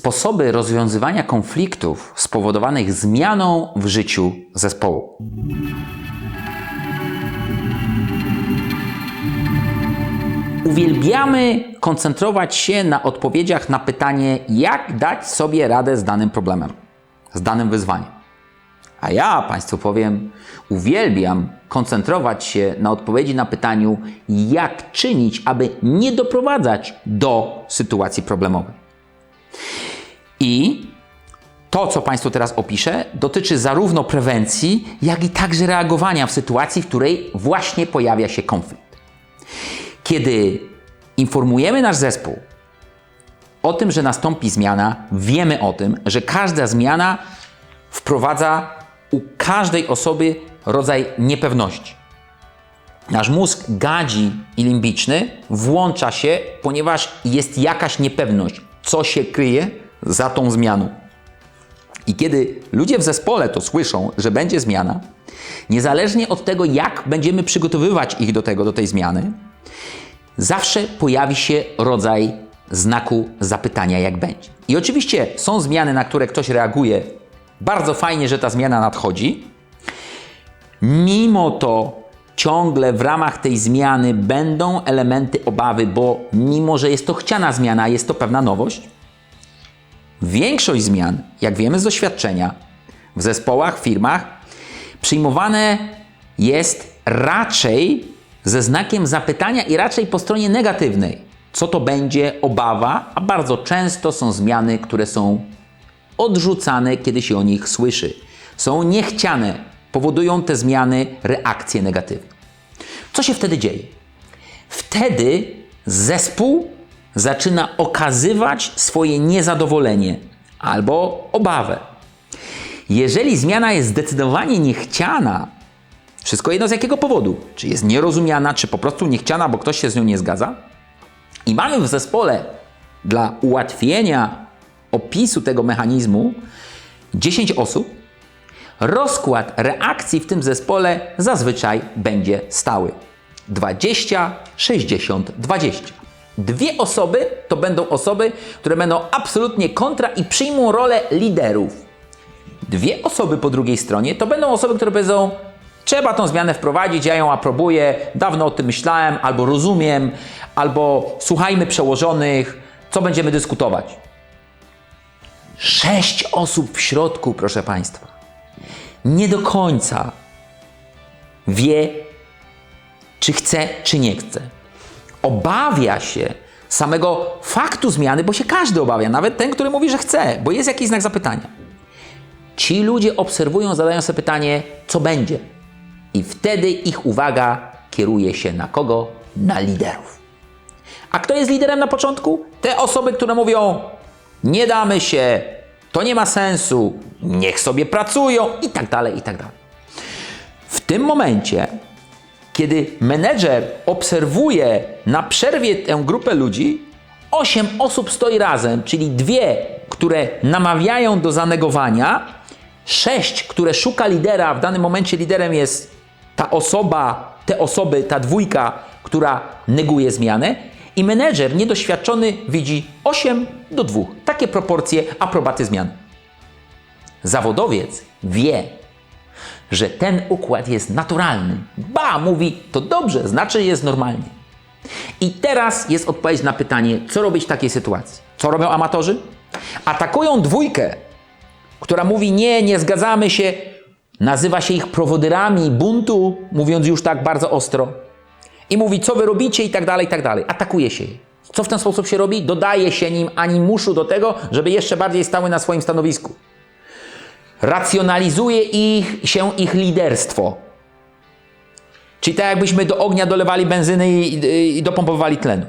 Sposoby rozwiązywania konfliktów spowodowanych zmianą w życiu zespołu. Uwielbiamy koncentrować się na odpowiedziach na pytanie, jak dać sobie radę z danym problemem, z danym wyzwaniem. A ja Państwu powiem, uwielbiam koncentrować się na odpowiedzi na pytaniu, jak czynić, aby nie doprowadzać do sytuacji problemowej. I to, co Państwu teraz opiszę, dotyczy zarówno prewencji, jak i także reagowania w sytuacji, w której właśnie pojawia się konflikt. Kiedy informujemy nasz zespół o tym, że nastąpi zmiana, wiemy o tym, że każda zmiana wprowadza u każdej osoby rodzaj niepewności. Nasz mózg gadzi i limbiczny włącza się, ponieważ jest jakaś niepewność, co się kryje za tą zmianą. I kiedy ludzie w zespole to słyszą, że będzie zmiana, niezależnie od tego, jak będziemy przygotowywać ich do tego, do tej zmiany, zawsze pojawi się rodzaj znaku zapytania, jak będzie. I oczywiście są zmiany, na które ktoś reaguje. Bardzo fajnie, że ta zmiana nadchodzi. Mimo to ciągle w ramach tej zmiany będą elementy obawy, bo mimo, że jest to chciana zmiana, jest to pewna nowość. Większość zmian, jak wiemy z doświadczenia, w zespołach, firmach, przyjmowane jest raczej ze znakiem zapytania i raczej po stronie negatywnej. Co to będzie obawa, a bardzo często są zmiany, które są odrzucane, kiedy się o nich słyszy. Są niechciane, powodują te zmiany reakcje negatywne. Co się wtedy dzieje? Wtedy zespół zaczyna okazywać swoje niezadowolenie albo obawę. Jeżeli zmiana jest zdecydowanie niechciana, wszystko jedno z jakiego powodu, czy jest nierozumiana, czy po prostu niechciana, bo ktoś się z nią nie zgadza, i mamy w zespole dla ułatwienia opisu tego mechanizmu 10 osób, rozkład reakcji w tym zespole zazwyczaj będzie stały. 20, 60, 20. Dwie osoby to będą osoby, które będą absolutnie kontra i przyjmą rolę liderów. Dwie osoby po drugiej stronie to będą osoby, które powiedzą: Trzeba tą zmianę wprowadzić, ja ją aprobuję, dawno o tym myślałem, albo rozumiem, albo słuchajmy przełożonych, co będziemy dyskutować. Sześć osób w środku, proszę Państwa, nie do końca wie, czy chce, czy nie chce. Obawia się samego faktu zmiany, bo się każdy obawia, nawet ten, który mówi, że chce, bo jest jakiś znak zapytania. Ci ludzie obserwują, zadają sobie pytanie, co będzie. I wtedy ich uwaga kieruje się na kogo? Na liderów. A kto jest liderem na początku? Te osoby, które mówią: Nie damy się, to nie ma sensu, niech sobie pracują i tak dalej, i tak dalej. W tym momencie, kiedy menedżer obserwuje na przerwie tę grupę ludzi, osiem osób stoi razem, czyli dwie, które namawiają do zanegowania, sześć, które szuka lidera, w danym momencie liderem jest ta osoba, te osoby, ta dwójka, która neguje zmianę, i menedżer niedoświadczony widzi 8 do 2. Takie proporcje aprobaty zmian. Zawodowiec wie, że ten układ jest naturalny. Ba, mówi, to dobrze, znaczy jest normalnie. I teraz jest odpowiedź na pytanie, co robić w takiej sytuacji. Co robią amatorzy? Atakują dwójkę, która mówi nie, nie zgadzamy się. Nazywa się ich prowodyrami buntu, mówiąc już tak bardzo ostro. I mówi, co wy robicie i tak dalej, i tak dalej. Atakuje się je. Co w ten sposób się robi? Dodaje się nim animuszu do tego, żeby jeszcze bardziej stały na swoim stanowisku. Racjonalizuje ich, się ich liderstwo. Czyli tak jakbyśmy do ognia dolewali benzyny i, i, i dopompowali tlenu.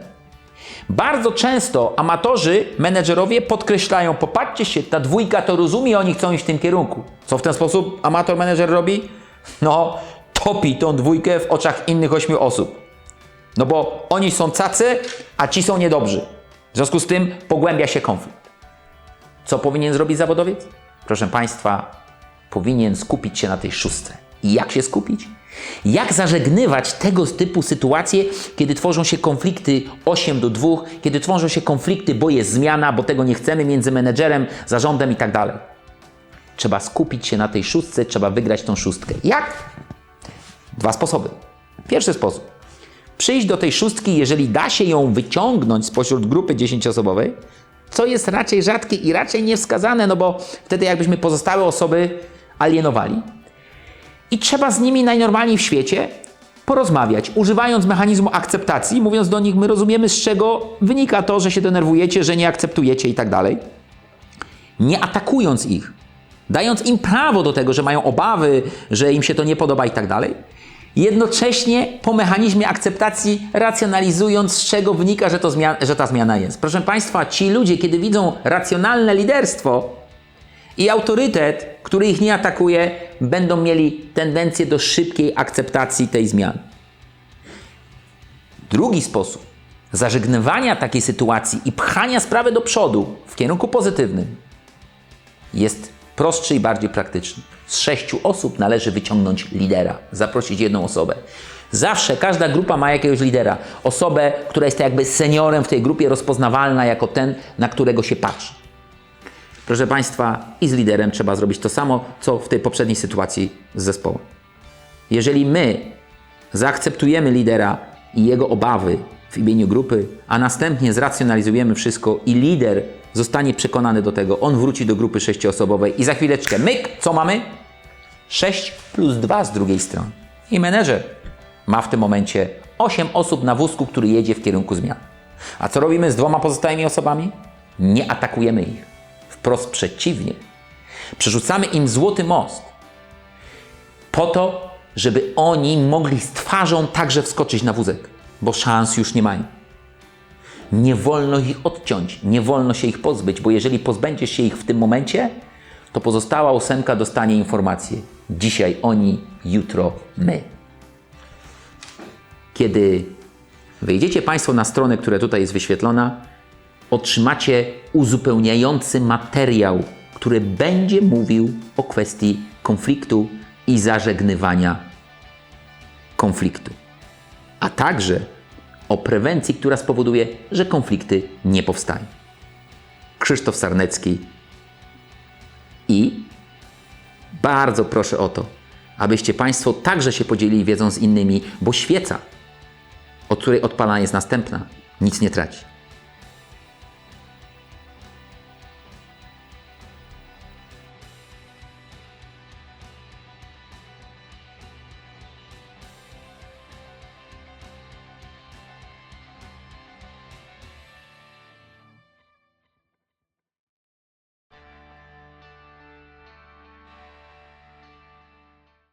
Bardzo często amatorzy, menedżerowie podkreślają, popatrzcie się, ta dwójka to rozumie, oni chcą iść w tym kierunku. Co w ten sposób amator menedżer robi? No, topi tą dwójkę w oczach innych ośmiu osób. No bo oni są cacy, a ci są niedobrzy. W związku z tym pogłębia się konflikt. Co powinien zrobić zawodowiec? Proszę Państwa, powinien skupić się na tej szóstce. I jak się skupić? Jak zażegnywać tego typu sytuacje, kiedy tworzą się konflikty 8 do 2, kiedy tworzą się konflikty, bo jest zmiana, bo tego nie chcemy między menedżerem, zarządem i tak dalej. Trzeba skupić się na tej szóstce, trzeba wygrać tą szóstkę. Jak? Dwa sposoby. Pierwszy sposób. Przyjść do tej szóstki, jeżeli da się ją wyciągnąć spośród grupy 10-osobowej, co jest raczej rzadkie i raczej niewskazane, no bo wtedy jakbyśmy pozostałe osoby alienowali. I trzeba z nimi najnormalniej w świecie porozmawiać, używając mechanizmu akceptacji, mówiąc do nich, my rozumiemy z czego wynika to, że się denerwujecie, że nie akceptujecie i tak dalej. Nie atakując ich, dając im prawo do tego, że mają obawy, że im się to nie podoba i tak dalej. Jednocześnie po mechanizmie akceptacji racjonalizując, z czego wynika, że, to zmia- że ta zmiana jest. Proszę Państwa, ci ludzie, kiedy widzą racjonalne liderstwo, i autorytet, który ich nie atakuje, będą mieli tendencję do szybkiej akceptacji tej zmiany. Drugi sposób zażegnywania takiej sytuacji i pchania sprawy do przodu w kierunku pozytywnym jest prostszy i bardziej praktyczny. Z sześciu osób należy wyciągnąć lidera, zaprosić jedną osobę. Zawsze każda grupa ma jakiegoś lidera, osobę, która jest jakby seniorem w tej grupie, rozpoznawalna jako ten, na którego się patrzy. Proszę Państwa, i z liderem trzeba zrobić to samo, co w tej poprzedniej sytuacji z zespołem. Jeżeli my zaakceptujemy lidera i jego obawy w imieniu grupy, a następnie zracjonalizujemy wszystko i lider zostanie przekonany do tego, on wróci do grupy sześcioosobowej i za chwileczkę myk, co mamy? 6 plus 2 z drugiej strony. I menedżer ma w tym momencie 8 osób na wózku, który jedzie w kierunku zmian. A co robimy z dwoma pozostałymi osobami? Nie atakujemy ich. Wprost przeciwnie. Przerzucamy im złoty most po to, żeby oni mogli z twarzą także wskoczyć na wózek, bo szans już nie mają. Nie wolno ich odciąć, nie wolno się ich pozbyć, bo jeżeli pozbędziesz się ich w tym momencie, to pozostała ósemka dostanie informację. Dzisiaj oni, jutro my. Kiedy wejdziecie Państwo na stronę, która tutaj jest wyświetlona, otrzymacie uzupełniający materiał, który będzie mówił o kwestii konfliktu i zażegnywania konfliktu, a także o prewencji, która spowoduje, że konflikty nie powstają. Krzysztof Sarnecki i bardzo proszę o to, abyście Państwo także się podzielili wiedzą z innymi, bo świeca, od której odpalana jest następna, nic nie traci.